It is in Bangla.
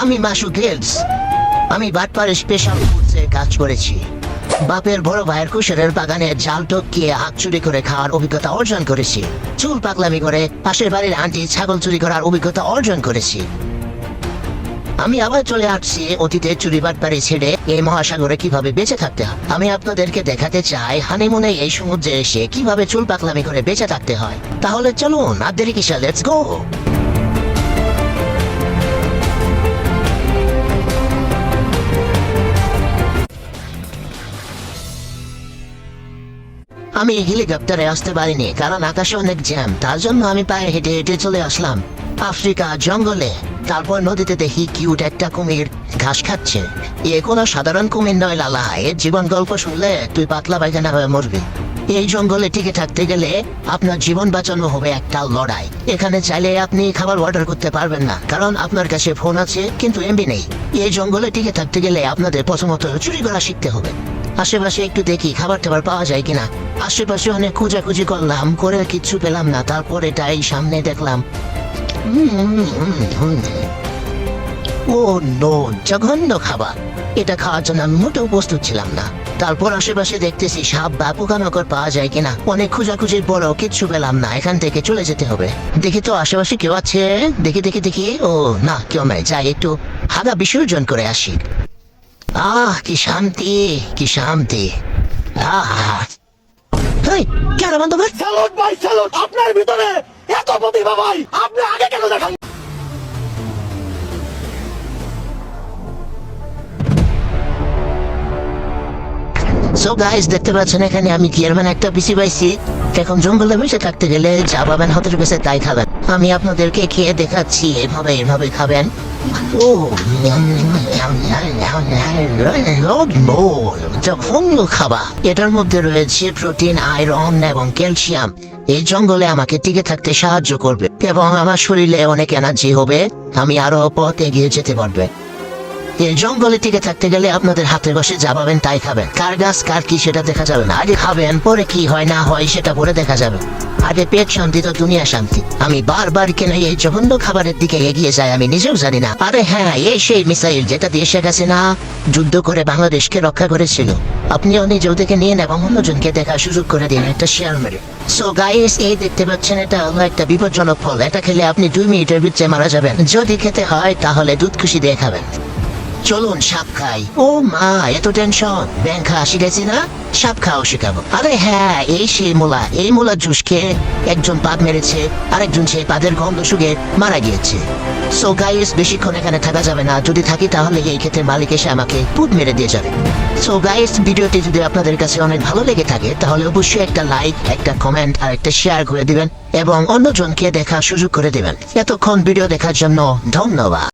আমি মাসু গেলস আমি বাটপাড়ে স্পেশাল ফুডসে কাজ করেছি। বাপের বড় ভাইয়ের কুশারের বাগানে জাল টপকিয়ে হাত চুরি করে খাওয়ার অভিজ্ঞতা অর্জন করেছি। চুল পাকলামি করে পাশের বাড়ির আন্টি ছাগল চুরি করার অভিজ্ঞতা অর্জন করেছি। আমি আবার চলে আসছি অতীতে চুরি বাটপাড়ি ছেড়ে এই মহাসাগরে কীভাবে বেঁচে থাকতে হয়। আমি আপনাদেরকে দেখাতে চাই হানিমুনে এই সমুদ্রে এসে কীভাবে চুল পাকলামি করে বেঁচে থাকতে হয়। তাহলে চলুন আর দেরি কিসা লেটস গো আমি হেলিকপ্টারে আসতে পারিনি, কারণ আকাশে অনেক জ্যাম, তার জন্য আমি পায়ে হেঁটে হেঁটে চলে আসলাম। আফ্রিকা জঙ্গলে, তারপর নদীতে দেখি কিউট একটা কুমির ঘাস খাচ্ছে। এ কোনো সাধারণ কুমির নয়, লালা এর জীবন গল্প শুনলে তুই পাতলা পায়খানা হয়ে মরবি। এই জঙ্গলে টিকে থাকতে গেলে আপনার জীবন বাঁচানো হবে একটা লড়াই। এখানে চাইলে আপনি খাবার অর্ডার করতে পারবেন না, কারণ আপনার কাছে ফোন আছে, কিন্তু এমবি নেই। এই জঙ্গলে টিকে থাকতে গেলে আপনাদের প্রথমত চুরি করা শিখতে হবে। আশেপাশে একটু দেখি খাবার টাবার পাওয়া যায় কিনা। আশেপাশে অনেক খোঁজাখুঁজি করলাম, করে কিচ্ছু পেলাম না। তারপর এই সামনে দেখলাম। ও নো, জঘন্য খাবার। এটা খাওয়ার জন্য আমি মোটেও প্রস্তুত ছিলাম না। তারপর আশেপাশে দেখতেছি সাপ বা পোকামাকড় পাওয়া যায় কিনা। অনেক খোঁজাখুঁজির পরও কিচ্ছু পেলাম না। এখান থেকে চলে যেতে হবে। দেখি তো আশেপাশে কেউ আছে? দেখি দেখি দেখি। ও, না, কেউ নাই। যাই, একটু হাগা বিসর্জন করে আসি। আহ কি শান্তি কি শান্তি। আহ। কেন বন্ধ স্যালুট ভাই স্যালুট আপনার ভিতরে এত প্রতিভা ভাই! আপনি আগে কেন দেখান সো গাইস দেখতে পাচ্ছেন এখানে আমি চেয়ারম্যান একটা পিসি পাইছি। এখন জঙ্গলে বসে থাকতে গেলে যা পাবেন হাতের কাছে তাই খাবেন। আমি আপনাদেরকে খেয়ে দেখাচ্ছি এভাবে এভাবে খাবেন। ও জঘন্য খাবার এটার মধ্যে রয়েছে প্রোটিন আয়রন এবং ক্যালসিয়াম এই জঙ্গলে আমাকে টিকে থাকতে সাহায্য করবে এবং আমার শরীরে অনেক এনার্জি হবে। আমি আরও পথ এগিয়ে যেতে পারবে। এই জঙ্গলে টিকে থাকতে গেলে আপনাদের হাতে বসে যা পাবেন তাই খাবেন। কার গাছ, কার কি সেটা দেখা যাবে না। আগে খাবেন, পরে কি হয়, না হয় সেটা পরে দেখা যাবে। আগে পেট শান্তি তো দুনিয়া শান্তি। আমি বারবার কেন এই জঘন্য খাবারের দিকে এগিয়ে যাই আমি নিজেও জানি না। আরে হ্যাঁ এই সেই মিসাইল যেটা দিয়ে শেখ হাসিনা যুদ্ধ করে বাংলাদেশকে রক্ষা করেছিল। আপনিও নিজেও দেখে নিন এবং অন্যজনকে দেখার সুযোগ করে দিন একটা শেয়ার মেরে। সো গাইস এই দেখতে পাচ্ছেন, এটা হলো একটা বিপজ্জনক ফল। এটা খেলে আপনি দুই মিনিটের ভিতরে মারা যাবেন। যদি খেতে হয়, তাহলে দুধ খুশি দিয়ে খাবেন। চলুন, সাপ খাই। ও মা, এত টেনশন ব্যাংক আসি গেছি না? সাপ খাও শেখাবো। আরে হ্যাঁ এই সেই মূলা, এই মূলার জুস খেয়ে একজন পাদ মেরেছে, আরেকজন সেই পাদের গন্ধ শুকে মারা গিয়েছে। সো গাইস বেশিক্ষণ এখানে থাকা যাবে না। যদি থাকি তাহলে এই ক্ষেত্রে মালিক এসে আমাকে পুত মেরে দিয়ে যাবে। সো গাইস ভিডিওটি যদি আপনাদের কাছে অনেক ভালো লেগে থাকে, তাহলে অবশ্যই একটা লাইক একটা কমেন্ট আর একটা শেয়ার করে দিবেন এবং অন্যজনকে দেখার সুযোগ করে দিবেন। এতক্ষণ ভিডিও দেখার জন্য ধন্যবাদ।